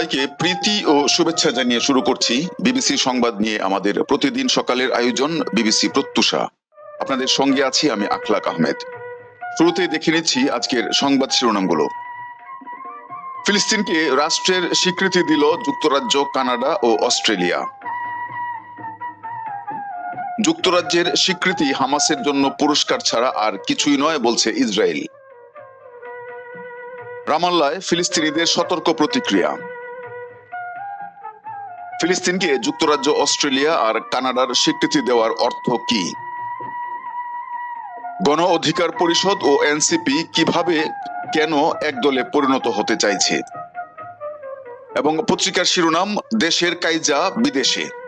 সবাইকে প্রীতি ও শুভেচ্ছা জানিয়ে শুরু করছি বিবিসি সংবাদ নিয়ে আমাদের প্রতিদিন সকালের আয়োজন বিবিসি প্রত্যুষা। আপনাদের সঙ্গে আছি আমি আখলাক আহমেদ। শুরুতেই দেখে নিচ্ছি আজকের সংবাদ শিরোনামগুলো। ফিলিস্তিনকে রাষ্ট্রের স্বীকৃতি দিল যুক্তরাজ্য, কানাডা ও অস্ট্রেলিয়া। যুক্তরাজ্যের স্বীকৃতি হামাসের জন্য পুরস্কার ছাড়া আর কিছুই নয় বলছে ইসরায়েল। রামাল্লায় ফিলিস্তিনিদের সতর্ক প্রতিক্রিয়া। ফিলিস্তিনকে যুক্তরাজ্য, অস্ট্রেলিয়া আর কানাডার স্বীকৃতি দেওয়ার অর্থ কি? গণ অধিকার পরিষদ ও এনসিপি কীভাবে কেন একদলে পরিণত হতে চাইছে? এবং পত্রিকার শিরোনাম, দেশের কাইজা বিদেশে।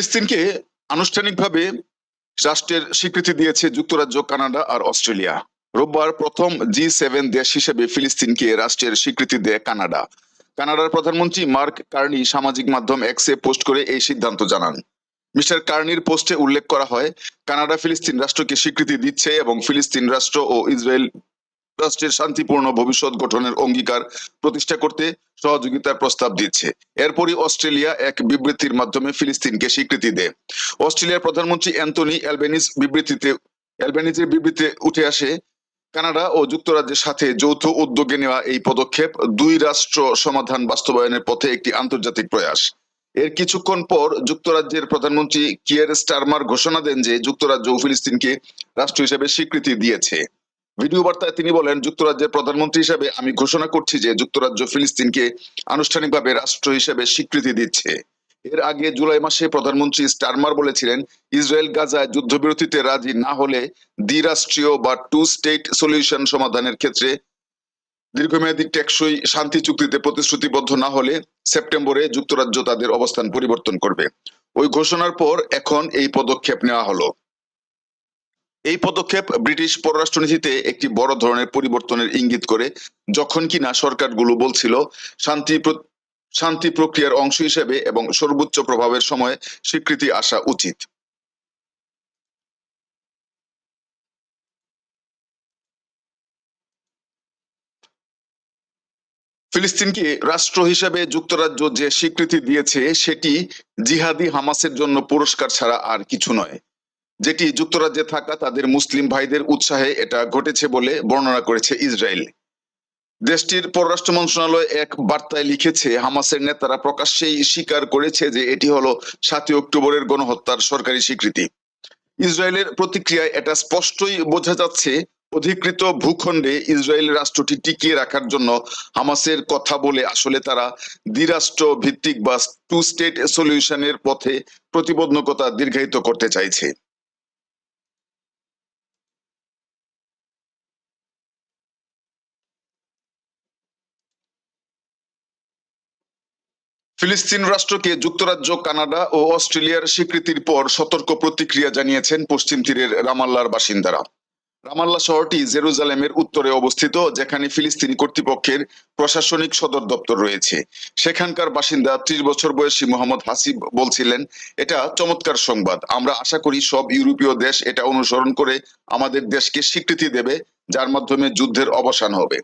ফিলিস্তিনকে আনুষ্ঠানিকভাবে রাষ্ট্রের স্বীকৃতি দিয়েছে যুক্তরাজ্য, কানাডা আর অস্ট্রেলিয়া। রোববার প্রথম জি সেভেন দেশ হিসেবে ফিলিস্তিনকে রাষ্ট্রের স্বীকৃতি দেয় কানাডা। কানাডার প্রধানমন্ত্রী মার্ক কার্নি সামাজিক মাধ্যম এক্সে পোস্ট করে এই সিদ্ধান্ত জানান। মিস্টার কার্নির পোস্টে উল্লেখ করা হয় কানাডা ফিলিস্তিন রাষ্ট্রকে স্বীকৃতি দিচ্ছে এবং ফিলিস্তিন রাষ্ট্র ও ইসরায়েল রাষ্ট্রের শান্তিপূর্ণ ভবিষ্যৎ গঠনের অঙ্গীকার প্রতিষ্ঠা করতে সহযোগিতার প্রস্তাব দিচ্ছে। এরপরই অস্ট্রেলিয়া এক বিবৃতির মাধ্যমে ফিলিস্তিনকে স্বীকৃতি দেয়। অস্ট্রেলিয়ার প্রধানমন্ত্রী অ্যান্টনি অ্যালবেনিজ বিবৃতিতে অ্যালবেনিজের বিবৃতিতে উঠে আসে, কানাডা ও যুক্তরাজ্যের সাথে যৌথ উদ্যোগে নেওয়া এই পদক্ষেপ দুই রাষ্ট্র সমাধান বাস্তবায়নের পথে একটি আন্তর্জাতিক প্রয়াস। এর কিছুক্ষণ পর যুক্তরাজ্যের প্রধানমন্ত্রী কিয়ার স্টারমার ঘোষণা দেন যে যুক্তরাজ্য ও ফিলিস্তিনকে রাষ্ট্র হিসেবে স্বীকৃতি দিয়েছে। ভিডিও বার্তায় তিনি বলেন, যুক্তরাজ্যের প্রধানমন্ত্রী হিসেবে আমি ঘোষণা করছি যে যুক্তরাজ্য ফিলিস্তিনকে আনুষ্ঠানিকভাবে রাষ্ট্র হিসেবে স্বীকৃতি দিচ্ছে। এর আগে জুলাই মাসে প্রধানমন্ত্রী স্টারমার বলেছিলেন, ইসরায়েল গাজায় যুদ্ধবিরতিতে রাজি না হলে দ্বিরাষ্ট্রীয় বা টু স্টেট সলিউশন সমাধানের ক্ষেত্রে দীর্ঘমেয়াদী টেকসই শান্তি চুক্তিতে প্রতিশ্রুতিবদ্ধ না হলে সেপ্টেম্বরে যুক্তরাজ্য তাদের অবস্থান পরিবর্তন করবে। ওই ঘোষণার পর এখন এই পদক্ষেপ নেওয়া হলো। এই পদক্ষেপ ব্রিটিশ পররাষ্ট্রনীতিতে একটি বড় ধরনের পরিবর্তনের ইঙ্গিত করে, যখন কিনা সরকারগুলো বলছিল, শান্তি শান্তি প্রক্রিয়ার অংশ হিসেবে এবং সর্বোচ্চ প্রভাবের সময় স্বীকৃতি আসা উচিত। ফিলিস্তিনকে রাষ্ট্র হিসেবে যুক্তরাজ্য যে স্বীকৃতি দিয়েছে, সেটি জিহাদি হামাসের জন্য পুরস্কার ছাড়া আর কিছু নয়। যেটি যুক্তরাজ্যে থাকা তাদের মুসলিম ভাইদের উৎসাহে এটা ঘটেছে বলে বর্ণনা করেছে ইসরায়েল। দেশটির পররাষ্ট্র মন্ত্রণালয় এক বার্তায় লিখেছে, হামাসের নেতারা প্রকাশ্যেই স্বীকার করেছে যে এটি হলো সাতই অক্টোবরের গণহত্যার সরকারি স্বীকৃতি। ইসরায়েলের প্রতিক্রিয়ায় এটা স্পষ্টই বোঝা যাচ্ছে, অধিকৃত ভূখণ্ডে ইসরায়েল রাষ্ট্রটি টিকিয়ে রাখার জন্য হামাসের কথা বলে আসলে তারা দ্বিরাষ্ট্র ভিত্তিক বা টু স্টেট সলিউশনের পথে প্রতিবন্ধকতা দীর্ঘায়িত করতে চাইছে। ফিলিস্তিন রাষ্ট্রকে যুক্তরাজ্য, কানাডা ও অস্ট্রেলিয়ার স্বীকৃতির পর সতর্ক প্রতিক্রিয়া জানিয়েছেন পশ্চিম তীরের রামাল্লার বাসিন্দারা। রামাল্লা শহরটি জেরুজালেমের উত্তরে অবস্থিত, যেখানে ফিলিস্তিনি কর্তৃপক্ষের প্রশাসনিক সদর দপ্তর রয়েছে। সেখানকার বাসিন্দা ত্রিশ বছর বয়সী মোহাম্মদ হাসিব বলছিলেন, এটা চমৎকার সংবাদ। আমরা আশা করি সব ইউরোপীয় দেশ এটা অনুসরণ করে আমাদের দেশকে স্বীকৃতি দেবে, যার মাধ্যমে যুদ্ধের অবসান হবে।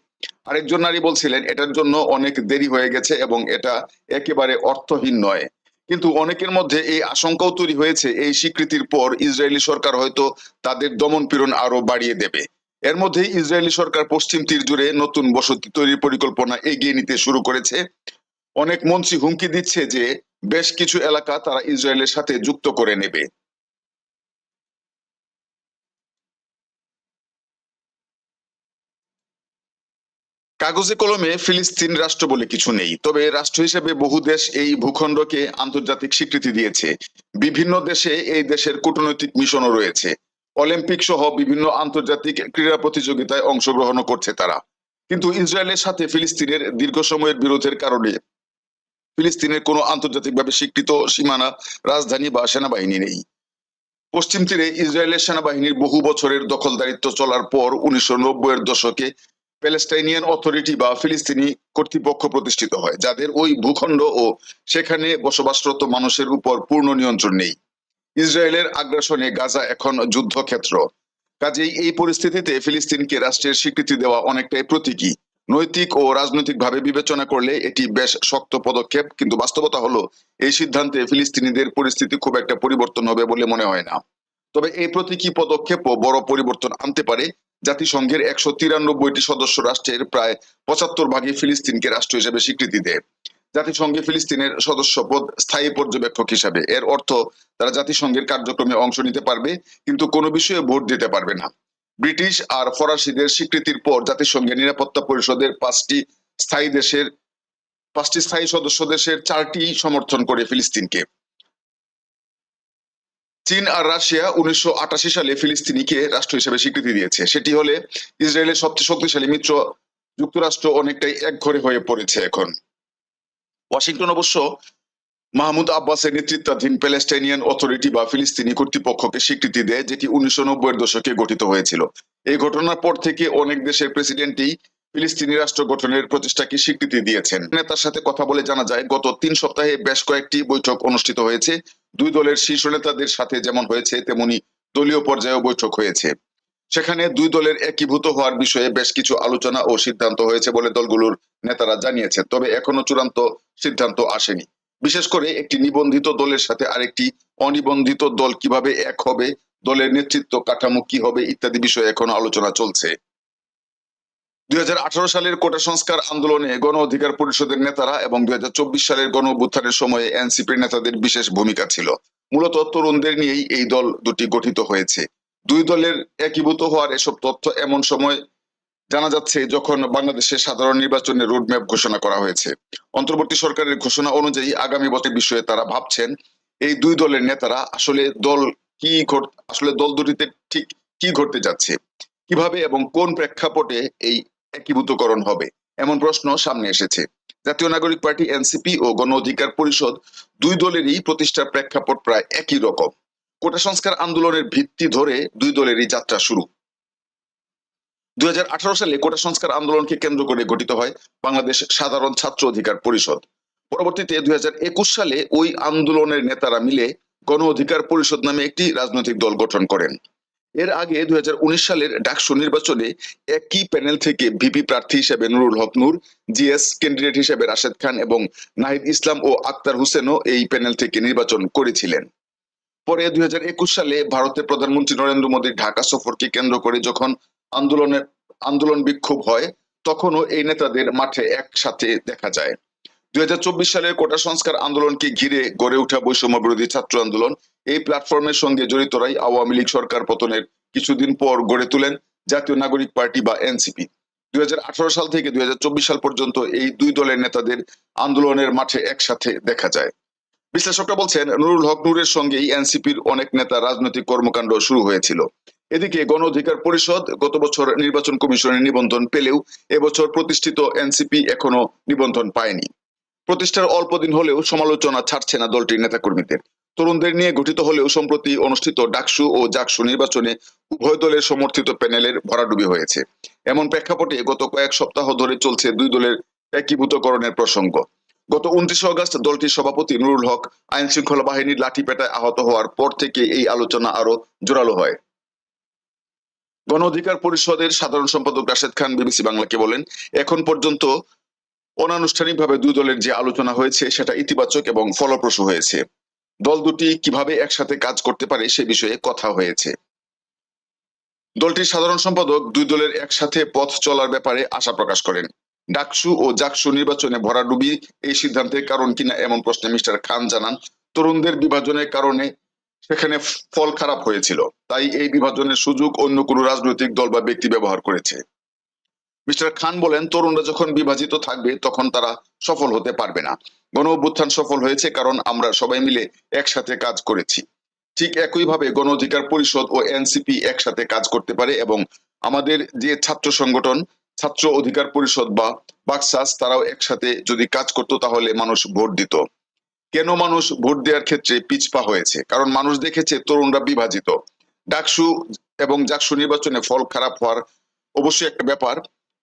আরেকজন নারী বলছিলেন, এটার জন্য অনেক দেরি হয়ে গেছে এবং এটা একেবারে অর্থহীন নয়। কিন্তু অনেকের মধ্যে এই আশঙ্কাও তৈরি হয়েছে, এই স্বীকৃতির পর ইসরায়েলি সরকার হয়তো তাদের দমন পীড়ন আরও বাড়িয়ে দেবে। এর মধ্যে ইসরায়েলি সরকার পশ্চিম তীর জুড়ে নতুন বসতি তৈরির পরিকল্পনা এগিয়ে নিতে শুরু করেছে। অনেক মন্ত্রী হুমকি দিচ্ছে যে, বেশ কিছু এলাকা তারা ইসরায়েলের সাথে যুক্ত করে নেবে। কাগজে কলমে ফিলিস্তিন রাষ্ট্র বলে কিছু নেই। তবে রাষ্ট্র হিসেবে বহু দেশ এই ভূখণ্ডকে আন্তর্জাতিক স্বীকৃতি দিয়েছে। বিভিন্ন দেশে এই দেশের কূটনৈতিক মিশনও রয়েছে। অলিম্পিক সহ বিভিন্ন আন্তর্জাতিক ক্রীড়া প্রতিযোগিতায় অংশগ্রহণও করছে তারা। কিন্তু ইসরায়েলের সাথে ফিলিস্তিনের দীর্ঘ সময়ের বিরোধের কারণে ফিলিস্তিনের কোনো আন্তর্জাতিকভাবে স্বীকৃত সীমানা, রাজধানী বা সেনাবাহিনী নেই। পশ্চিম তীরে ইসরায়েলের সেনাবাহিনীর বহু বছরের দখলদারিত্ব চলার পর উনিশশো নব্বই এর দশকে প্যালেস্টাইনিয়ান অথরিটি বা ফিলিস্তিনি কর্তৃপক্ষ প্রতিষ্ঠিত হয়, যাদের ওই ভূখণ্ড ও সেখানে বসবাসরত মানুষের উপর পূর্ণ নিয়ন্ত্রণ নেই। ইসরায়েলের আগ্রাসনে গাজা এখন যুদ্ধক্ষেত্র। কাজেই এই পরিস্থিতিতে ফিলিস্তিনকে রাষ্ট্রের স্বীকৃতি দেওয়া অনেকটাই প্রতীকী। নৈতিক ও রাজনৈতিকভাবে বিবেচনা করলে এটি বেশ শক্ত পদক্ষেপ, কিন্তু বাস্তবতা হলো, এই সিদ্ধান্তে ফিলিস্তিনিদের পরিস্থিতি খুব একটা পরিবর্তন হবে বলে মনে হয় না। তবে এই প্রতীকী পদক্ষেপও বড় পরিবর্তন আনতে পারে জাতিসংঘের একশো তিরানব্বইটি সদস্য রাষ্ট্রের প্রায় পঁচাত্তর ভাগই ফিলিস্তিনকে রাষ্ট্র হিসেবে স্বীকৃতি দেয়। জাতিসংঘে ফিলিস্তিনের সদস্য পদ স্থায়ী পর্যবেক্ষক হিসাবে। এর অর্থ, তারা জাতিসংঘের কার্যক্রমে অংশ নিতে পারবে, কিন্তু কোনো বিষয়ে ভোট দিতে পারবে না। ব্রিটিশ আর ফরাসিদের স্বীকৃতির পর জাতিসংঘের নিরাপত্তা পরিষদের পাঁচটি স্থায়ী দেশের, পাঁচটি স্থায়ী সদস্য দেশের চারটি সমর্থন করে ফিলিস্তিনকে। চীন আর রাশিয়া উনিশশো আটাশি সালে ফিলিস্তিনিকে রাষ্ট্র হিসেবে স্বীকৃতি দিয়েছে। সেটি হলে ইসরায়েলের সবচেয়ে শক্তিশালী মিত্র যুক্তরাষ্ট্র অনেকটাই একঘরে হয়ে পড়েছে এখন। ওয়াশিংটন অবশ্য মাহমুদ আব্বাসের নেতৃত্বাধীন প্যালেস্টাইনিয়ান অথরিটি বা ফিলিস্তিনি কর্তৃপক্ষকে স্বীকৃতি দেয়, যেটি উনিশশো নব্বইয়ের দশকে গঠিত হয়েছিল। এই ঘটনার পর থেকে অনেক দেশের প্রেসিডেন্টই ফিলিস্তিনি রাষ্ট্র গঠনের প্রচেষ্টাকে স্বীকৃতি দিয়েছেন। নেতার সাথে কথা বলে জানা যায়, গত তিন সপ্তাহে বেশ কয়েকটি বৈঠক অনুষ্ঠিত হয়েছে। দুই দলের শীর্ষ নেতাদের সাথে যেমন হয়েছে, তেমনি দলীয় পর্যায়েও বৈঠক হয়েছে। সেখানে দুই দলের একীভূত হওয়ার বিষয়ে বেশ কিছু আলোচনা ও সিদ্ধান্ত হয়েছে বলে দলগুলোর নেতারা জানিয়েছেন, তবে এখনও চূড়ান্ত সিদ্ধান্ত আসেনি। বিশেষ করে একটি নিবন্ধিত দলের সাথে আরেকটি অনিবন্ধিত দল কীভাবে এক হবে, দলের নেতৃত্ব কাঠামো কি হবে ইত্যাদি বিষয়ে এখনও আলোচনা চলছে। দুই হাজার আঠারো সালের কোটা সংস্কার আন্দোলনে গণ অধিকার পরিষদের নেতারা এবং দুই সালের গণ অভ্যুত্থানের সময়ে এনসিপির নেতাদের বিশেষ ভূমিকা ছিল। মূলত তরুণদের নিয়েই এই দল দুটি গঠিত হয়েছে। দুই দলের একীভূত হওয়ার এসব তথ্য এমন সময় জানা যাচ্ছে যখন বাংলাদেশের সাধারণ নির্বাচনের রোডম্যাপ ঘোষণা করা হয়েছে। অন্তর্বর্তী সরকারের ঘোষণা অনুযায়ী আগামী বছর বিষয়ে তারা ভাবছেন, এই দুই দলের নেতারা আসলে দল কি আসলে দল দুটিতে ঠিক কি ঘটতে যাচ্ছে? কীভাবে এবং কোন প্রেক্ষাপটে এই একীভূতকরণ হবে? এমন প্রশ্ন সামনে এসেছে। জাতীয় নাগরিক পার্টি, এনসিপি ও গণ অধিকার পরিষদ দুই দলেরই প্রতিষ্ঠার প্রেক্ষাপট প্রায় একই রকম। কোটা সংস্কার আন্দোলনের ভিত্তি ধরে দুই দলেরই যাত্রা শুরু। দুই হাজার আঠারো সালে কোটা সংস্কার আন্দোলনকে কেন্দ্র করে গঠিত হয় বাংলাদেশ সাধারণ ছাত্র অধিকার পরিষদ। পরবর্তীতে দুই হাজার একুশ সালে ওই আন্দোলনের নেতারা মিলে গণ অধিকার পরিষদ নামে একটি রাজনৈতিক দল গঠন করেন। এর আগে দুই হাজার উনিশ সালের ডাকসু নির্বাচনে একই প্যানেল থেকে ভিপি প্রার্থী হিসেবে নুরুল হক নূর, জিএস ক্যান্ডিডেট হিসেবে রাশেদ খান এবং নাহিদ ইসলাম ও আক্তার হোসেনও এই প্যানেল থেকে নির্বাচন করেছিলেন। পরে দুই হাজার একুশ সালে ভারতের প্রধানমন্ত্রী নরেন্দ্র মোদীর ঢাকা সফরকে কেন্দ্র করে যখন আন্দোলনের, আন্দোলন বিক্ষোভ হয়, তখনও এই নেতাদের মাঠে একসাথে দেখা যায়। দুই সালের কোটা সংস্কার আন্দোলনকে ঘিরে গড়ে ওঠা বৈষম্য বিরোধী ছাত্র আন্দোলন এই প্ল্যাটফর্মের সঙ্গে জড়িতরাই আওয়ামী লীগ সরকার পতনের কিছুদিন পর গড়ে তোলেন জাতীয় নাগরিক পার্টি বা এনসিপি। দুই সাল থেকে দুই হাজার চব্বিশ সাল পর্যন্ত এই দুই দলের নেতাদের আন্দোলনের মাঠে একসাথে দেখা যায়। বিশ্লেষকরা বলছেন, নুরুল হক নূরের সঙ্গেই এনসিপির অনেক নেতা রাজনৈতিক কর্মকাণ্ড শুরু হয়েছিল। এদিকে গণ অধিকার পরিষদ গত বছর নির্বাচন কমিশনের নিবন্ধন পেলেও এবছর প্রতিষ্ঠিত এনসিপি এখনও নিবন্ধন পায়নি। প্রতিষ্ঠার অল্প দিন হলেও সমালোচনা ছাড়ছে না দলটির নেতাকর্মীদের। তরুণদের নিয়ে গঠিত হলেও সম্প্রতি অনুষ্ঠিত ডাকসু ও জাকসু নির্বাচনে উভয় দলের সমর্থিত প্যানেলের ভরাডুবি হয়েছে। এমন প্রেক্ষাপটে গত কয়েক সপ্তাহ ধরে চলছে দুই দলের একীভূতকরণের প্রসঙ্গ। গত উনত্রিশে অগস্ট দলটির সভাপতি নুরুল হক আইন শৃঙ্খলা বাহিনীর লাঠি লাঠিপেটায় আহত হওয়ার পর থেকে এই আলোচনা আরও জোরালো হয়। গণ অধিকার পরিষদের সাধারণ সম্পাদক রাশেদ খান বিবিসি বাংলাকে বলেন, এখন পর্যন্ত অনানুষ্ঠানিকভাবে দুই দলের যে আলোচনা হয়েছে সেটা ইতিবাচক এবং ফলপ্রসূ হয়েছে। দল দুটি কীভাবে একসাথে কাজ করতে পারে সে বিষয়ে কথা হয়েছে। দলটির সাধারণ সম্পাদক দুই দলের একসাথে পথ চলার ব্যাপারে আশা প্রকাশ করেন। ডাকসু ও জাকসু নির্বাচনে ভরাডুবি এই সিদ্ধান্তের কারণ কিনা এমন প্রশ্নে মিস্টার খান জানান, তরুণদের বিভাজনের কারণে সেখানে ফল খারাপ হয়েছিল, তাই এই বিভাজনের সুযোগ অন্য কোনো রাজনৈতিক দল বা ব্যক্তি ব্যবহার করেছে। মিস্টার খান বলেন, তরুণরা যখন বিভাজিত থাকবে, তখন তারা সফল হতে পারবে না। গণ অভ্যুত্থান সফল হয়েছে কারণ আমরা সবাই মিলে একসাথে কাজ করেছি। ঠিক একইভাবে গণ অধিকার পরিষদ ও এনসিপি একসাথে কাজ করতে পারে এবং আমাদের যে ছাত্র সংগঠন, ছাত্র অধিকার পরিষদ বা বাকসাস, তারাও একসাথে যদি কাজ করতো, তাহলে মানুষ ভোট দিত। কেন মানুষ ভোট দেওয়ার ক্ষেত্রে পিছপা হয়েছে? কারণ মানুষ দেখেছে তরুণরা বিভাজিত। ডাকসু এবং জাকসু নির্বাচনে ফল খারাপ হওয়ার অবশ্যই একটা ব্যাপার।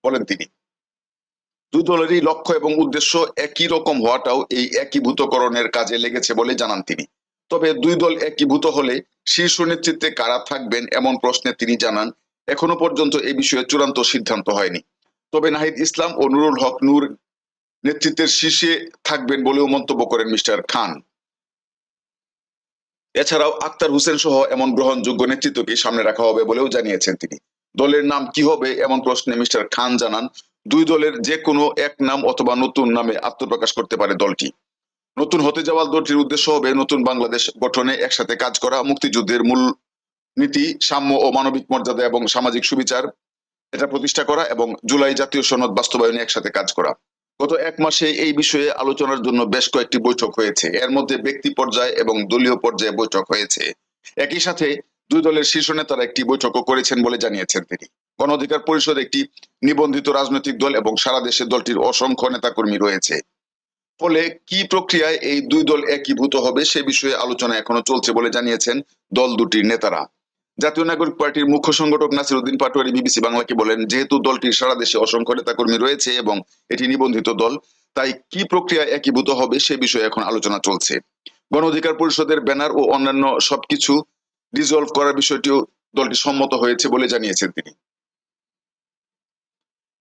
বলেন তিনি। দুই দলেরই লক্ষ্য এবং উদ্দেশ্য একই রকম হওয়াটাও এই একীভূতকরণের কাজে লেগেছে বলে জানান তিনি। তবে দুই দল একীভূত হলে শীর্ষ নেতৃত্বে কারা থাকবেন এমন প্রশ্নে তিনি জানান, এখনও পর্যন্ত এই বিষয়ে চূড়ান্ত সিদ্ধান্ত হয়নি। তবে নাহিদ ইসলাম ও নুরুল হক নূর নেতৃত্বের শীর্ষে থাকবেন বলেও মন্তব্য করেন মিস্টার খান। এছাড়াও আক্তার হোসেন সহ এমন গ্রহণযোগ্য নেতৃত্বকে সামনে রাখা হবে বলেও জানিয়েছেন তিনি। দলের নাম কি হবে এমন প্রশ্নে মিস্টার খান জানান, দুই দলের যে কোনো এক নাম অথবা নতুন নামে আত্মপ্রকাশ করতে পারে দলটি। নতুন হতে যাওয়া দলটির উদ্দেশ্য হবে নতুন বাংলাদেশ গঠনে একসাথে কাজ করা, মুক্তিযুদ্ধের মূল নীতি, সাম্য ও মানবিক মর্যাদা এবং সামাজিক সুবিচার এটা প্রতিষ্ঠা করা এবং জুলাই জাতীয় সনদ বাস্তবায়নে একসাথে কাজ করা। গত এক মাসে এই বিষয়ে আলোচনার জন্য বেশ কয়েকটি বৈঠক হয়েছে। এর মধ্যে ব্যক্তি পর্যায়ে এবং দলীয় পর্যায়ে বৈঠক হয়েছে। একই সাথে দুই দলের শীর্ষ নেতারা একটি বৈঠকও করেছেন বলে জানিয়েছেন তিনি। গণ অধিকার পরিষদ একটি নিবন্ধিত রাজনৈতিক দল এবং সারা দেশে দলটির অসংখ্য নেতাকর্মী রয়েছে। ফলে কি প্রক্রিয়ায় এই দুই দল একীভূত হবে সে বিষয়ে আলোচনা এখনও চলছে বলে জানিয়েছেন দল দুটির নেতারা। জাতীয় নাগরিক পার্টির মুখ্য সংগঠক নাসির উদ্দিন পাটোয়ারি বিবিসি বাংলাকে বলেন, যেহেতু দলটির সারা দেশে অসংখ্য নেতাকর্মী রয়েছে এবং এটি নিবন্ধিত দল, তাই কি প্রক্রিয়া একীভূত হবে সে বিষয়ে এখন আলোচনা চলছে। গণ অধিকার পরিষদের ব্যানার ও অন্যান্য সবকিছু ডিজলভ করার বিষয়টিও দলটি সম্মত হয়েছে বলে জানিয়েছেন তিনি।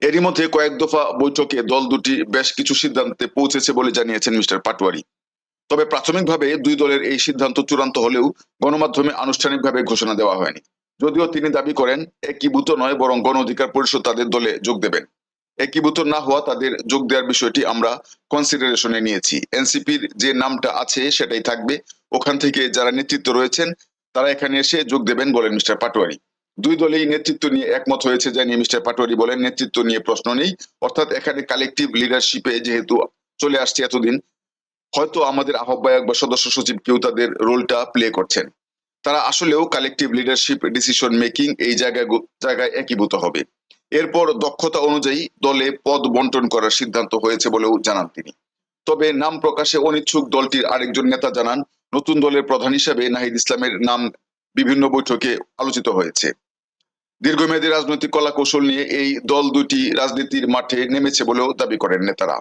এরই মধ্যে কয়েক দফা বৈঠকে দল দুটি বেশ কিছু সিদ্ধান্তে পৌঁছেছে বলে জানিয়েছেন মিস্টার পাটোয়ারি। তবে প্রাথমিকভাবে দুই দলের এই সিদ্ধান্ত চূড়ান্ত হলেও গণমাধ্যমে আনুষ্ঠানিকভাবে ঘোষণা দেওয়া হয়নি। যদিও তিনি দাবি করেন, একীভূত নয়, বরং গণ অধিকার পরিষদ তাদের দলে যোগ দেবেন। একীভূত না হওয়া তাদের যোগ দেওয়ার বিষয়টি আমরা কনসিডারেশনে নিয়েছি। এনসিপির যে নামটা আছে সেটাই থাকবে। ওখান থেকে যারা নেতৃত্ব রয়েছেন তারা এখানে এসে যোগ দেবেন বলেন মিস্টার পাটোয়ারি। দুই দলেই নেতৃত্ব নিয়ে একমত হয়েছে জানিয়ে মিস্টার পাটোয়ারি বলেন, নেতৃত্ব নিয়ে প্রশ্ন নেই। অর্থাৎ এখানে কালেকটিভ লিডারশিপে যেহেতু চলে আসছে এতদিন, হয়তো আমাদের আহ্বায়ক বা সদস্য সচিব কেউ তাদের রোলটা প্লে করছেন। তারা আসলেও কালেকটিভ লিডারশিপ ডিসিশন মেকিং এই জায়গায় জায়গায় একীভূত হবে। এরপর দক্ষতা অনুযায়ী দলে পদ বন্টন করার সিদ্ধান্ত হয়েছে বলেও জানান তিনি। তবে নাম প্রকাশে অনিচ্ছুক দলটির আরেকজন নেতা জানান নতুন দলের প্রধান হিসেবে নাহিদ ইসলামের নাম বিভিন্ন বৈঠকে আলোচিত হয়েছে। দীর্ঘমেয়াদী রাজনৈতিক কলা কৌশল নিয়ে এই দল দুটি রাজনীতির মাঠে নেমেছে বলেও দাবি করেন নেতারা।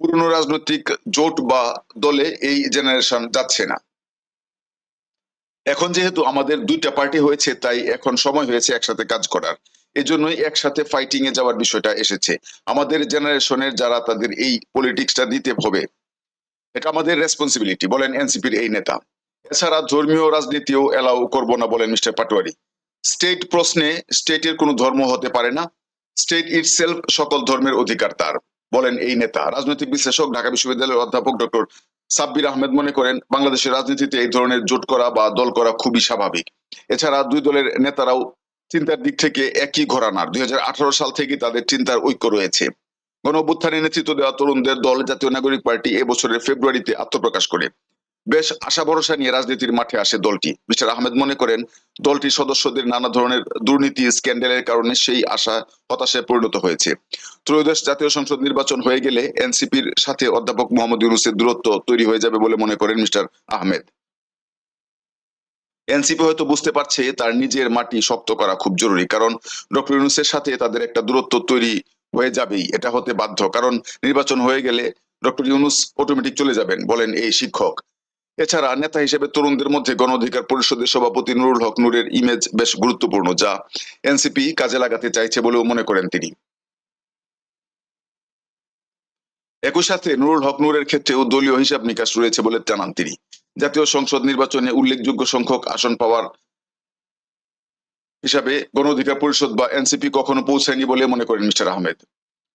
পুরনো রাজনৈতিক জোট বা দলে এই জেনারেশন যাচ্ছে না। এখন যেহেতু আমাদের দুইটা পার্টি হয়েছে, তাই এখন সময় হয়েছে একসাথে কাজ করার। এজন্যই একসাথে ফাইটিং এ যাওয়ার বিষয়টা এসেছে। আমাদের জেনারেশনের যারা তাদের এই পলিটিক্সটা দিতে হবে এটা আমাদের রেসপন্সিবিলিটি বলেন এনসিপির এই নেতা। এছাড়া ধর্মীয় রাজনীতিও এলাও করব না বলেন মিস্টার পাটোয়ারি স্টেট প্রশ্নে স্টেটের কোনো ধর্ম হতে পারে না। স্টেট ইটসেলফ সকল ধর্মের অধিকার তার, বলেন এই নেতা। রাজনৈতিক বিশ্লেষক, ঢাকা বিশ্ববিদ্যালয়ের অধ্যাপক ডক্টর সাব্বির আহমেদ মনে করেন, বাংলাদেশের রাজনীতিতে এই ধরনের জোট করা বা দল করা খুবই স্বাভাবিক। এছাড়া দুই দলের নেতারাও চিন্তার দিক থেকে একই ঘরানার। দুই সাল থেকে তাদের চিন্তার ঐক্য রয়েছে। গণ অভ্যুত্থানে নেতৃত্ব দেওয়া তরুণদের দল, জাতীয় নাগরিক পার্টি এবছরের ফেব্রুয়ারিতে আত্মপ্রকাশ করে। বেশ আশা ভরসা নিয়ে রাজনীতির মাঠে আসে দলটি। মিস্টার আহমেদ মনে করেন, দলটির সদস্যদের নানা ধরনের দুর্নীতি, স্ক্যান্ডেলের কারণে সেই আশা হতাশায় পরিণত হয়েছে। ত্রয়োদশ জাতীয় সংসদ নির্বাচন হয়ে গেলে এনসিপির সাথে অধ্যাপক মোহাম্মদ ইউনুসের দূরত্ব তৈরি হয়ে যাবে বলে মনে করেন মিস্টার আহমেদ। এনসিপি হয়তো বুঝতে পারছে তার নিজের মাটি শক্ত করা খুব জরুরি, কারণ ডক্টর ইউনুসের সাথে তাদের একটা দূরত্ব তৈরি হয়ে যাবেই এটা হতে বাধ্য। কারণ নির্বাচন হয়ে গেলে ডক্টর ইউনুস অটোমেটিক চলে যাবেন বলেন এই শিক্ষক। এছাড়া নেতা হিসেবে তরুণদের মধ্যে গণ অধিকার পরিষদের সভাপতি নুরুল হক নূরের ইমেজ বেশ গুরুত্বপূর্ণ, যা এনসিপি কাজে লাগাতে চাইছে বলেও মনে করেন তিনি। একই সাথে নুরুল হক নূরের ক্ষেত্রেও দলীয় হিসাব নিকাশ রয়েছে বলে জানান তিনি। জাতীয় সংসদ নির্বাচনে উল্লেখযোগ্য সংখ্যক আসন পাওয়ার হিসাবে গণ অধিকার পরিষদ বা এনসিপি কখনো পৌঁছায়নি বলে মনে করেন মিস্টার আহমেদ।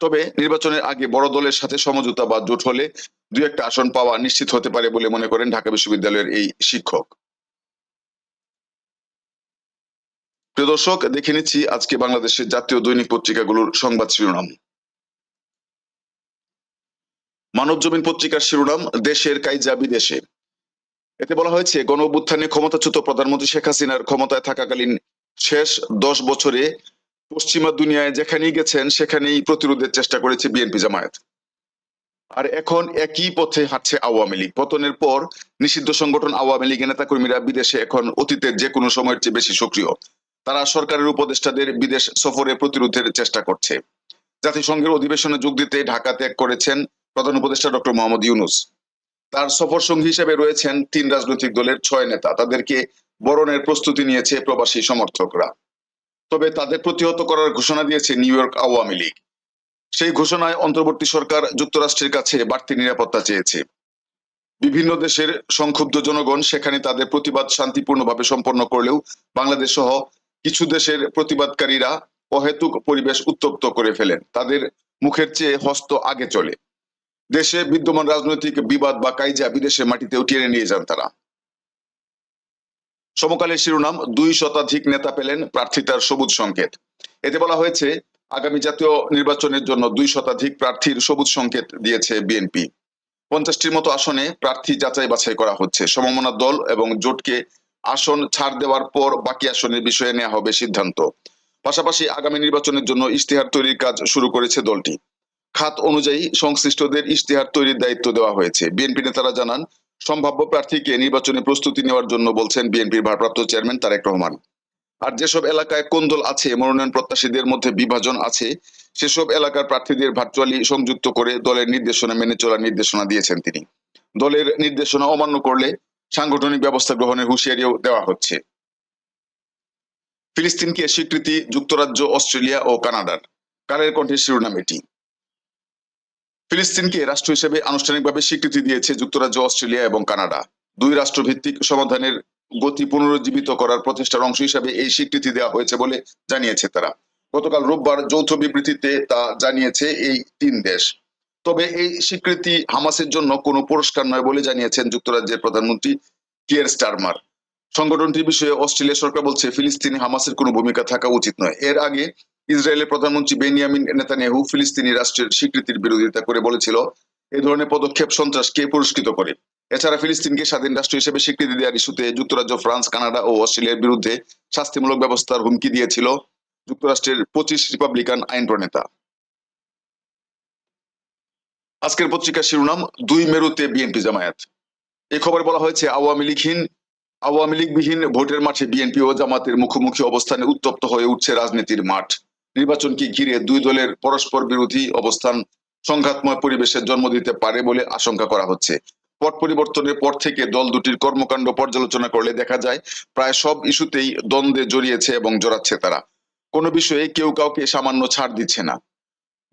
তবে নির্বাচনের আগে বড় দলের সাথে সমঝোতা বা জোট হলে দুই একটা আসন পাওয়া নিশ্চিত হতে পারে বলে মনে করেন ঢাকা বিশ্ববিদ্যালয়ের এই শিক্ষক। প্রিয় দর্শক, দেখে নিচ্ছি আজকে বাংলাদেশের জাতীয় দৈনিক পত্রিকাগুলোর সংবাদ শিরোনাম। মানব জমিন পত্রিকার শিরোনাম, দেশের কাইজা বিদেশে। এতে বলা হয়েছে গণ অভ্যুত্থানে ক্ষমতাচ্যুত প্রধানমন্ত্রী শেখ হাসিনার ক্ষমতায় থাকাকালীন শেষ দশ বছরে পশ্চিমা দুনিয়ায় যেখানেই গেছেন, সেখানেই প্রতিরোধের চেষ্টা করেছে বিএনপি জামায়াত। আর এখন একই পথে হাঁটছে আওয়ামী লীগ। পতনের পর নিষিদ্ধ সংগঠন আওয়ামী লীগের নেতাকর্মীরা বিদেশে এখন অতীতের যে কোনো সময়ের চেয়ে বেশি সক্রিয়। তারা সরকারের উপদেষ্টাদের বিদেশ সফরে প্রতিরোধের চেষ্টা করছে। জাতিসংঘের অধিবেশনে যোগ দিতে ঢাকা ত্যাগ করেছেন প্রধান উপদেষ্টা ডক্টর মোহাম্মদ ইউনুস। তার সফর সঙ্গী হিসেবে রয়েছেন তিন রাজনৈতিক দলের ছয় নেতা। তাদেরকে বরণের প্রস্তুতি নিয়েছে প্রবাসী সমর্থকরা। তবে তাদের প্রতিহত করার ঘোষণা দিয়েছে নিউ ইয়র্ক আওয়ামী লীগ। সেই ঘোষণায় অন্তর্বর্তী সরকার যুক্তরাষ্ট্রের কাছে বাড়তি নিরাপত্তা চেয়েছে। বিভিন্ন দেশের সংক্ষুব্ধ জনগণ সেখানে তাদের প্রতিবাদ শান্তিপূর্ণভাবে সম্পন্ন করলেও বাংলাদেশ সহ কিছু দেশের প্রতিবাদকারীরা অহেতুক পরিবেশ উত্তপ্ত করে ফেলেন। তাদের মুখের চেয়ে হস্ত আগে চলে। দেশে বিদ্যমান রাজনৈতিক বিবাদ বা কাইজা বিদেশের মাটিতেও টেনে নিয়ে যান তারা। সমকালের শিরোনাম, দুই শতাধিক নেতা পেলেন প্রার্থিতার সবুজ সংকেত। এতে বলা হয়েছে, আগামী জাতীয় নির্বাচনের জন্য দুই শতাধিক প্রার্থীর সবুজ সংকেত দিয়েছে বিএনপি। পঞ্চাশটির মতো আসনে প্রার্থী যাচাই বাছাই করা হচ্ছে। সমমনা দল এবং জোটকে আসন ছাড় দেওয়ার পর বাকি আসনের বিষয়ে নেওয়া হবে সিদ্ধান্ত। পাশাপাশি আগামী নির্বাচনের জন্য ইশতেহার তৈরির কাজ শুরু করেছে দলটি। খাত অনুযায়ী সংশ্লিষ্টদের ইশতেহার তৈরির দায়িত্ব দেওয়া হয়েছে। বিএনপি নেতারা জানান সম্ভাব্য প্রার্থীকে নির্বাচনী প্রস্তুতি নেওয়ার জন্য বলছেন বিএনপির ভারপ্রাপ্ত চেয়ারম্যান তারেক রহমান। আর যেসব এলাকায় কোন্দল আছে, মনোনয়ন প্রত্যাশীদের মধ্যে বিভাজন আছে, সেসব এলাকার প্রার্থীদের ভার্চুয়ালি সংযুক্ত করে দলের নির্দেশনা মেনে চলার নির্দেশনা দিয়েছেন তিনি। দলের নির্দেশনা অমান্য করলে সাংগঠনিক ব্যবস্থা গ্রহণের হুঁশিয়ারিও দেওয়া হচ্ছে। ফিলিস্তিনকে স্বীকৃতি, যুক্তরাজ্য, অস্ট্রেলিয়া ও কানাডার। কালের কণ্ঠের শিরোনাম এটি। ফিলিস্তিনকে রাষ্ট্র হিসেবে আনুষ্ঠানিকভাবে স্বীকৃতি দিয়েছে যুক্তরাজ্য, অস্ট্রেলিয়া এবং কানাডা। দুই রাষ্ট্রভিত্তিক সমাধানের গতি পুনরুজ্জীবিত করার প্রচেষ্টার অংশ হিসাবে এই স্বীকৃতি দেওয়া হয়েছে বলে জানিয়েছে তারা। গতকাল রোববার যৌথ বিবৃতিতে তা জানিয়েছে এই তিন দেশ। তবে এই স্বীকৃতি হামাসের জন্য কোনো পুরস্কার নয় বলে জানিয়েছেন যুক্তরাজ্যের প্রধানমন্ত্রী কিয়ার স্টারমার। সংগঠনটির বিষয়ে অস্ট্রেলিয়া সরকার বলছে, ফিলিস্তিনি হামাসের কোনো ভূমিকা থাকা উচিত নয়। এর আগে ইসরায়েলের প্রধানমন্ত্রী বেনিয়ামিন নেতানিয়াহু ফিলিস্তিনি রাষ্ট্রের স্বীকৃতির বিরোধিতা করে বলেছিল এই ধরনের পদক্ষেপ সন্ত্রাসকে পুরস্কৃত করে? এছাড়া ফিলিস্তিনকে স্বাধীন রাষ্ট্র হিসেবে স্বীকৃতি দেওয়ার ইস্যুতে যুক্তরাজ্য, ফ্রান্স, কানাডা ও অস্ট্রেলিয়ার বিরুদ্ধে শাস্তিমূলক ব্যবস্থার হুমকি দিয়েছিল যুক্তরাষ্ট্রের পঁচিশ রিপাবলিকান আইন প্রণেতা। আজকের পত্রিকার শিরোনাম, দুই মেরুতে বিএনপি জামায়াত। এই খবর বলা হয়েছে, আওয়ামী লীগহীন, আওয়ামী লীগবিহীন ভোটের মাঠে বিএনপি ও জামাতের মুখোমুখি অবস্থানে উত্তপ্ত হয়ে উঠছে রাজনীতির মাঠ। নির্বাচনকে ঘিরে দুই দলের পরস্পর বিরোধী অবস্থান সংঘাতময় পরিবেশের জন্ম দিতে পারে বলে আশঙ্কা করা হচ্ছে। পট পরিবর্তনের পর থেকে দল দুটির কর্মকাণ্ড পর্যালোচনা করলে দেখা যায়, প্রায় সব ইস্যুতেই দ্বন্দ্বে জড়িয়েছে এবং জড়াচ্ছে তারা। কোনো বিষয়ে কেউ কাউকে সামান্য ছাড় দিচ্ছে না।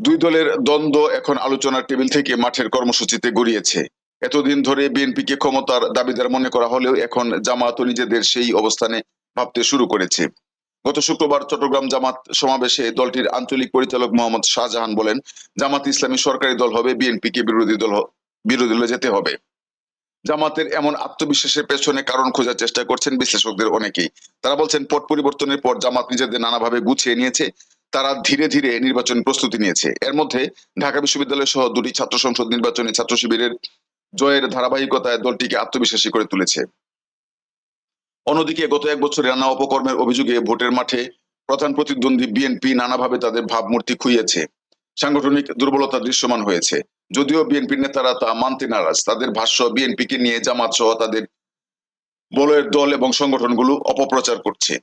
দুই দলের দ্বন্দ্ব এখন আলোচনার টেবিল থেকে মাঠের কর্মসূচিতে গড়িয়েছে। এতদিন ধরে বিএনপিকে ক্ষমতার দাবিদার মনে করা হলেও এখন জামাত নিজেদের সেই অবস্থানে ভাবতে শুরু করেছে। গত শুক্রবার চট্টগ্রাম জামাত সমাবেশে দলটির আঞ্চলিক পরিচালক মোহাম্মদ শাহজাহান বলেন, জামাত ইসলামী সরকারি দল হবে, বিএনপিকে বিরোধী দল বিরোধী দলে যেতে হবে। জামাতের এমন আত্মবিশ্বাসের পেছনে কারণ খোঁজার চেষ্টা করছেন বিশ্লেষকদের অনেকেই। তারা বলছেন, পট পরিবর্তনের পর জামাত নিজেদের নানাভাবে গুছিয়ে নিয়েছে, তারা ধীরে ধীরে নির্বাচন প্রস্তুতি নিয়েছে। এর মধ্যে ঢাকা বিশ্ববিদ্যালয় সহ দুটি ছাত্র সংসদ নির্বাচনে ছাত্র শিবিরের জয়ের ধারাবাহিকতায় দলটিকে আত্মবিশ্বাসী করে তুলেছে। অন্যদিকে গত এক বছরে নানা অপকর্মের অভিযোগে ভোটের মাঠে প্রধান প্রতিদ্বন্দ্বী বিএনপি নানাভাবে তাদের ভাবমূর্তি খুইয়েছে। সাংগঠনিক দুর্বলতা দৃশ্যমান হয়েছে। যদিও বিএনপির নেতারা তা মানতে নারাজ, তাদের ভাষ্য, বিএনপিকে নিয়ে জামাত সহ তাদের বলয়ের দল এবং সংগঠনগুলো অপপ্রচার করছে।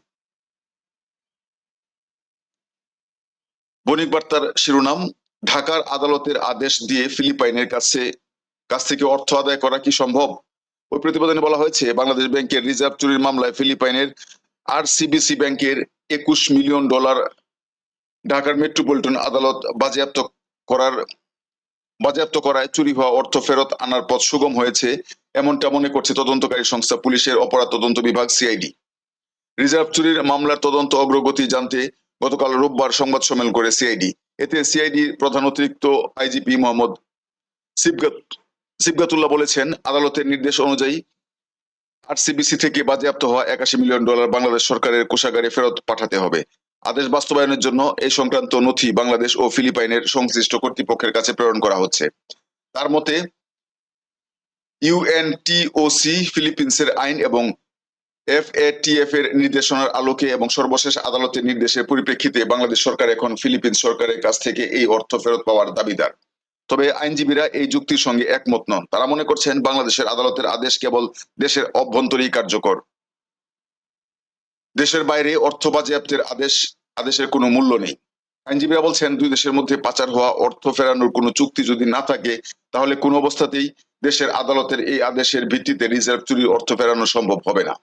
বণিক বার্তার শিরোনাম, ঢাকার আদালতের আদেশ দিয়ে ফিলিপাইনের কাছে কাছ থেকে অর্থ আদায় করা কি সম্ভব? ওই প্রতিবেদনে বলা হয়েছে, বাংলাদেশ ব্যাংকের রিজার্ভ চুরির মামলায় ফিলিপাইনের আর সিবিসি ব্যাংকের একুশ মিলিয়ন ডলার ঢাকার মেট্রোপলিটন আদালত বাজেয়াপ্ত করার, বাজেয়াপ্ত করায় চুরি হওয়া অর্থ ফেরত আনার পথ সুগম হয়েছে, এমনটা মনে করছে তদন্তকারী সংস্থা পুলিশের অপরাধ তদন্ত বিভাগ সিআইডি। রিজার্ভ চুরির মামলার তদন্ত অগ্রগতি জানতে গতকাল রোববার সংবাদ সম্মেলন করে সিআইডি। এতে সিআইডি প্রধান অতিরিক্ত আইজিপি মোহাম্মদ সিবগাত সিবগাতুল্লাহ বলেছেন, আদালতের নির্দেশ অনুযায়ী আরসিবিসি থেকে বাজেয়াপ্ত হওয়া একাশি মিলিয়ন ডলার বাংলাদেশ সরকারের কোষাগারে ফেরত পাঠাতে হবে। আদেশ বাস্তবায়নের জন্য এই সংক্রান্ত নথি বাংলাদেশ ও ফিলিপাইনের সংশ্লিষ্ট কর্তৃপক্ষের কাছে প্রেরণ করা হচ্ছে। তার মতে ইউএনটিওসি ফিলিপিন্সের আইন এবং এফ এফএটিএফ এর নির্দেশনার আলোকে এবং সর্বশেষ আদালতের নির্দেশের পরিপ্রেক্ষিতে বাংলাদেশ সরকার এখন ফিলিপিন্স সরকারের কাছ থেকে এই অর্থ ফেরত পাওয়ার দাবিদার। তবে আইনজীবীরা এই যুক্তির সঙ্গে একমত নন। তারা মনে করছেন বাংলাদেশের আদালতের আদেশ কেবল দেশের অভ্যন্তরেই কার্যকর। দেশের বাইরে অর্থ বাজেয়াপ্তের আদেশ, আদেশের কোনো মূল্য নেই। আইনজীবীরা বলছেন, দুই দেশের মধ্যে পাচার হওয়া, অর্থ ফেরানোর কোনো চুক্তি যদি না থাকে, তাহলে কোনো অবস্থাতেই দেশের আদালতের এই আদেশের ভিত্তিতে রিজার্ভ চুরি অর্থ ফেরানো সম্ভব হবে না।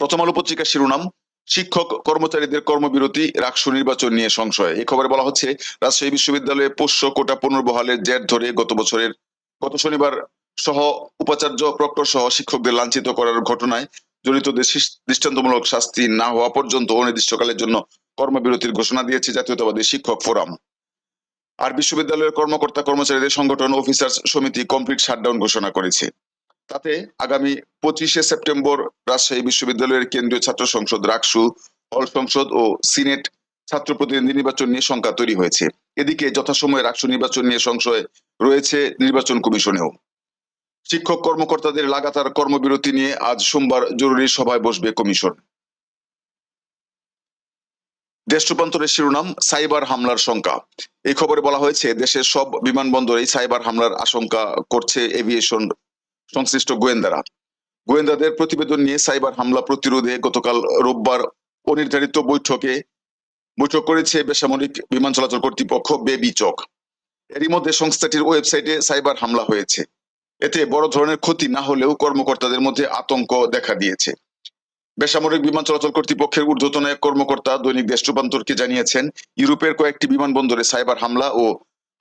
প্রথম আলো পত্রিকার শিরোনাম শিক্ষক, কর্মচারীদের কর্মবিরতি রাকসু নির্বাচন নিয়ে সংশয়। এই খবরে বলা হচ্ছে, রাজশাহী বিশ্ববিদ্যালয়ে পোষ্য কোটা পুনর্বহালের জের ধরে গত বছরের, গত শনিবার সহ উপাচার্য, প্রক্টর সহ শিক্ষকদের লাঞ্ছিত করার ঘটনায় জড়িতদের দৃষ্টান্তমূলক শাস্তি না হওয়া পর্যন্ত অনির্দিষ্টকালের জন্য কর্মবিরতির ঘোষণা দিয়েছে জাতীয়তাবাদী শিক্ষক ফোরাম। আর বিশ্ববিদ্যালয়ের কর্মকর্তা কর্মচারীদের সংগঠন অফিসার্স সমিতি কমপ্লিট শাটডাউন ঘোষণা করেছে। তাতে আগামী পঁচিশে সেপ্টেম্বর রাজশাহী বিশ্ববিদ্যালয়ের কেন্দ্রীয় ছাত্র সংসদ রাকসু হল সংসদ ও সিনেট ছাত্র প্রতিনিধি নির্বাচন নিয়ে শঙ্কা তৈরি হয়েছে। এদিকে যথাসময়ে রাকসু নির্বাচন নিয়ে সংশয় রয়েছে নির্বাচন কমিশনেও। শিক্ষক কর্মকর্তাদের লাগাতার কর্মবিরতি নিয়ে আজ সোমবার জরুরি সভায় বসবে কমিশন। দেশ রূপান্তরের শিরোনাম, সাইবার হামলার শঙ্কা। এই খবরে বলা হয়েছে, দেশের সব বিমানবন্দরেই সাইবার হামলার আশঙ্কা করছে এভিয়েশন সংশ্লিষ্ট গোয়েন্দারা। গোয়েন্দাদের প্রতিবেদন নিয়ে সাইবার হামলা প্রতিরোধে গতকাল রোববার অনির্ধারিত বৈঠকে বৈঠক করেছে বেসামরিক বিমান চলাচল কর্তৃপক্ষ বেবি চক। এরই মধ্যে সংস্থাটির ওয়েবসাইটে সাইবার হামলা হয়েছে। এতে বড় ধরনের ক্ষতি না হলেও কর্মকর্তাদের মধ্যে আতঙ্ক দেখা দিয়েছে। বেসামরিক বিমান চলাচল কর্তৃপক্ষের ঊর্ধ্বতন এক কর্মকর্তা দৈনিক দেশ রূপান্তরকে জানিয়েছেন, ইউরোপের কয়েকটি বিমানবন্দরে সাইবার হামলা ও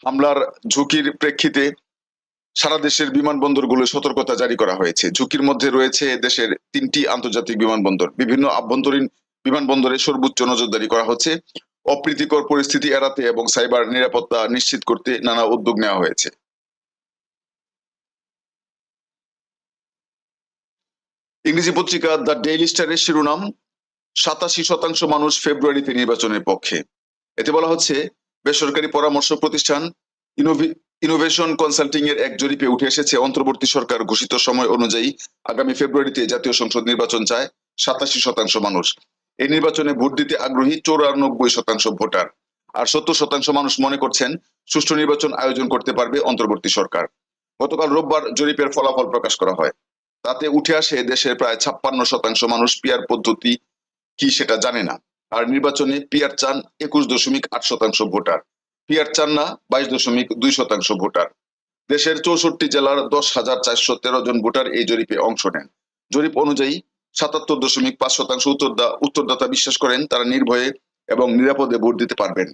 হামলার ঝুঁকির প্রেক্ষিতে সারা দেশের বিমানবন্দরগুলো সতর্কতা জারি করা হয়েছে। ঝুঁকির মধ্যে রয়েছে দেশের তিনটি আন্তর্জাতিক বিমানবন্দর। বিভিন্ন আভ্যন্তরীণ বিমানবন্দরে সর্বোচ্চ নজরদারি করা হচ্ছে। অপ্রীতিকর পরিস্থিতি এড়াতে এবং সাইবার নিরাপত্তা নিশ্চিত করতে নানা উদ্যোগ নেওয়া হয়েছে। ইংরেজি পত্রিকা দ্য ডেইলি স্টারের শিরোনাম, সাতাশি শতাংশ মানুষ ফেব্রুয়ারিতে নির্বাচনের পক্ষে। এতে বলা হচ্ছে, বেসরকারি পরামর্শ প্রতিষ্ঠান ইনোভেশন কনসাল্টিং এর এক জরিপে উঠে এসেছে, অন্তর্বর্তী সরকার ঘোষিত সময় অনুযায়ী আগামী ফেব্রুয়ারিতে জাতীয় সংসদ নির্বাচন চায় সাতাশি শতাংশ মানুষ। এই নির্বাচনে ভোট দিতে আগ্রহী চৌরানব্বই শতাংশ ভোটার। আর সত্তর শতাংশ মানুষ মনে করছেন সুষ্ঠু নির্বাচন আয়োজন করতে পারবে অন্তর্বর্তী সরকার। গতকাল রোববার জরিপের ফলাফল প্রকাশ করা হয়। তাতে উঠে আসে দেশের প্রায় ছাপ্পান্ন শতাংশ মানুষ পিয়ার পদ্ধতি কি সেটা জানে না। আর নির্বাচনে পিয়ার চান একুশ দশমিক আট শতাংশ ভোটার। পিয়ার চান না, বাইশ দশমিক দুই শতাংশ ভোটার। দেশের চৌষট্টি জেলার দশ হাজার চারশো তেরো জন ভোটার এই জরিপে অংশ নেন। জরিপ অনুযায়ী সাতাত্তর দশমিক পাঁচ শতাংশ উত্তরদা, উত্তরদাতা বিশ্বাস করেন তারা নির্ভয়ে এবং নিরাপদে ভোট দিতে পারবেন।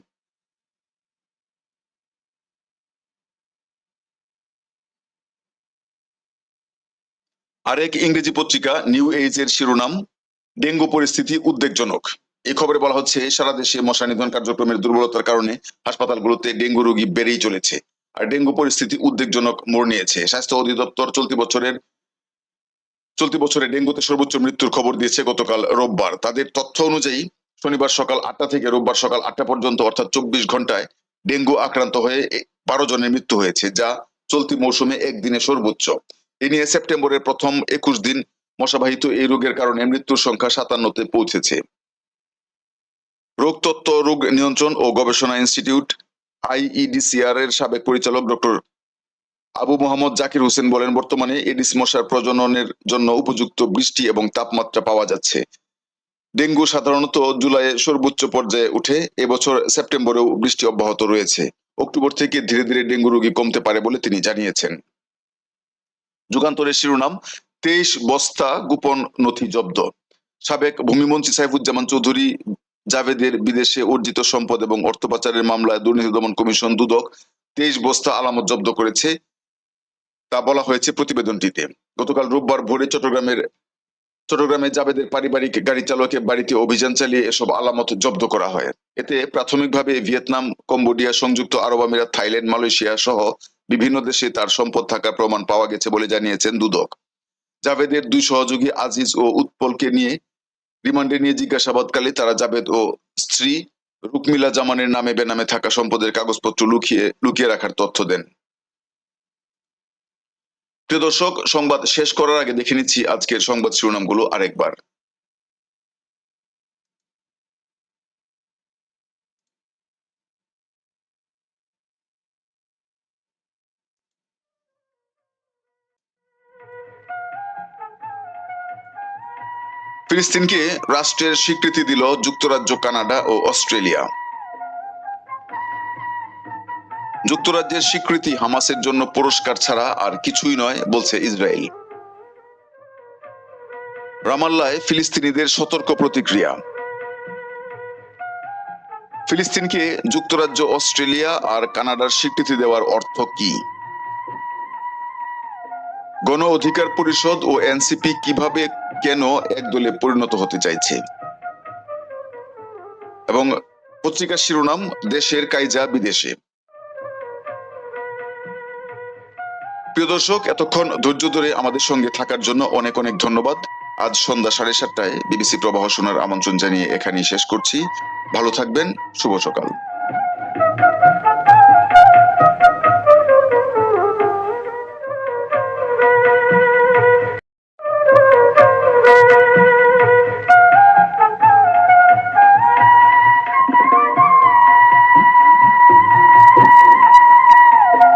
আরেক ইংরেজি পত্রিকা নিউ এজ এর শিরোনাম, ডেঙ্গু পরিস্থিতি উদ্বেগজনক। এই খবরে বলা হচ্ছে, সারা দেশে মশা নিধন কার্যক্রমের দুর্বলতার কারণে হাসপাতালগুলোতে ডেঙ্গু রোগী বেড়েই চলেছে আর ডেঙ্গু পরিস্থিতি উদ্বেগজনক মোড় নিয়েছে। স্বাস্থ্য অধিদপ্তর চলতি বছরের, চলতি বছরে ডেঙ্গুতে সর্বোচ্চ মৃত্যুর খবর দিয়েছে গতকাল রোববার। তাদের তথ্য অনুযায়ী, শনিবার সকাল আটটা থেকে রোববার সকাল আটটা পর্যন্ত, অর্থাৎ চব্বিশ ঘন্টায় ডেঙ্গু আক্রান্ত হয়ে বারো জনের মৃত্যু হয়েছে, যা চলতি মৌসুমে একদিনে সর্বোচ্চ। এ নিয়ে সেপ্টেম্বরের প্রথম একুশ দিন মশাবাহিত এই রোগের কারণে মৃত্যুর সংখ্যা সাতান্নতে পৌঁছেছে। রোগতত্ত্ব, রোগ নিয়ন্ত্রণ ও গবেষণা ইনস্টিটিউট আইইডিসিআর এর সাবেক পরিচালক ডক্টর আবু মোহাম্মদ জাকির হোসেন বলেন, বর্তমানে এডিস মশার প্রজননের জন্য উপযুক্ত বৃষ্টি এবং তাপমাত্রা পাওয়া যাচ্ছে। ডেঙ্গু সাধারণত জুলাইয়ে সর্বোচ্চ পর্যায়ে উঠে, এবছর সেপ্টেম্বরেও বৃষ্টি অব্যাহত রয়েছে। অক্টোবর থেকে ধীরে ধীরে ডেঙ্গু রোগী কমতে পারে বলে তিনি জানিয়েছেন। যুগান্তরের শিরোনাম, তেইশ বস্তা গোপন নথি জব্দ। সাবেক ভূমিমন্ত্রী সাইফুজ্জামান চৌধুরী জাভেদের বিদেশে অর্জিত সম্পদ এবং অর্থ পাচারের মামলায় দুর্নীতি দমন কমিশন দুদক তেইশ বস্তা আলামত জব্দ করেছে। তা বলা হয়েছে প্রতিবেদনটিতে। গতকাল রোববার ভোরে চট্টগ্রামের চট্টগ্রামে জাবেদের পারিবারিক গাড়ি চালকের বাড়িতে অভিযান চালিয়ে এসব আলামত জব্দ করা হয়। এতে প্রাথমিকভাবে ভিয়েতনাম, কম্বোডিয়া, সংযুক্ত আরব আমিরাত, থাইল্যান্ড, মালয়েশিয়া সহ বিভিন্ন দেশে তার সম্পদ থাকার প্রমাণ পাওয়া গেছে বলে জানিয়েছেন দুদক। জাভেদের দুই সহযোগী আজিজ ও উৎপলকে নিয়ে রিমান্ডে নিয়ে জিজ্ঞাসাবাদকালে তারা জাবেদ ও স্ত্রী রুকমিলা জামানের নামে বেনামে থাকা সম্পদের কাগজপত্র লুকিয়ে লুকিয়ে রাখার তথ্য দেন। প্রিয় দর্শক, সংবাদ শেষ করার আগে দেখে নিচ্ছি আজকের সংবাদ শিরোনামগুলো আরেকবার। ফিলিস্তিনকে রাষ্ট্রের স্বীকৃতি দিল যুক্তরাজ্য, কানাডা ও অস্ট্রেলিয়া। যুক্তরাজ্যের স্বীকৃতি হামাসের জন্য পুরস্কার ছাড়া আর কিছুই নয়, বলছে ইসরায়েল। রামাল্লায় ফিলিস্তিনিদের সতর্ক প্রতিক্রিয়া। ফিলিস্তিনকে যুক্তরাজ্য, অস্ট্রেলিয়া আর কানাডার স্বীকৃতি দেওয়ার অর্থ কি? গণ অধিকার পরিষদ ও এনসিপি কীভাবে কেন এক দলে পরিণত হতে চাইছে? এবং পত্রিকার শিরোনাম, দেশের কাইজা বিদেশে। প্রিয় দর্শক, এতক্ষণ ধৈর্য ধরে আমাদের সঙ্গে থাকার জন্য অনেক অনেক ধন্যবাদ। আজ সন্ধ্যা সাড়ে সাতটায় বিবিসি প্রবাহ শোনার আমন্ত্রণ জানিয়ে এখানেই শেষ করছি। ভালো থাকবেন, শুভ সকাল।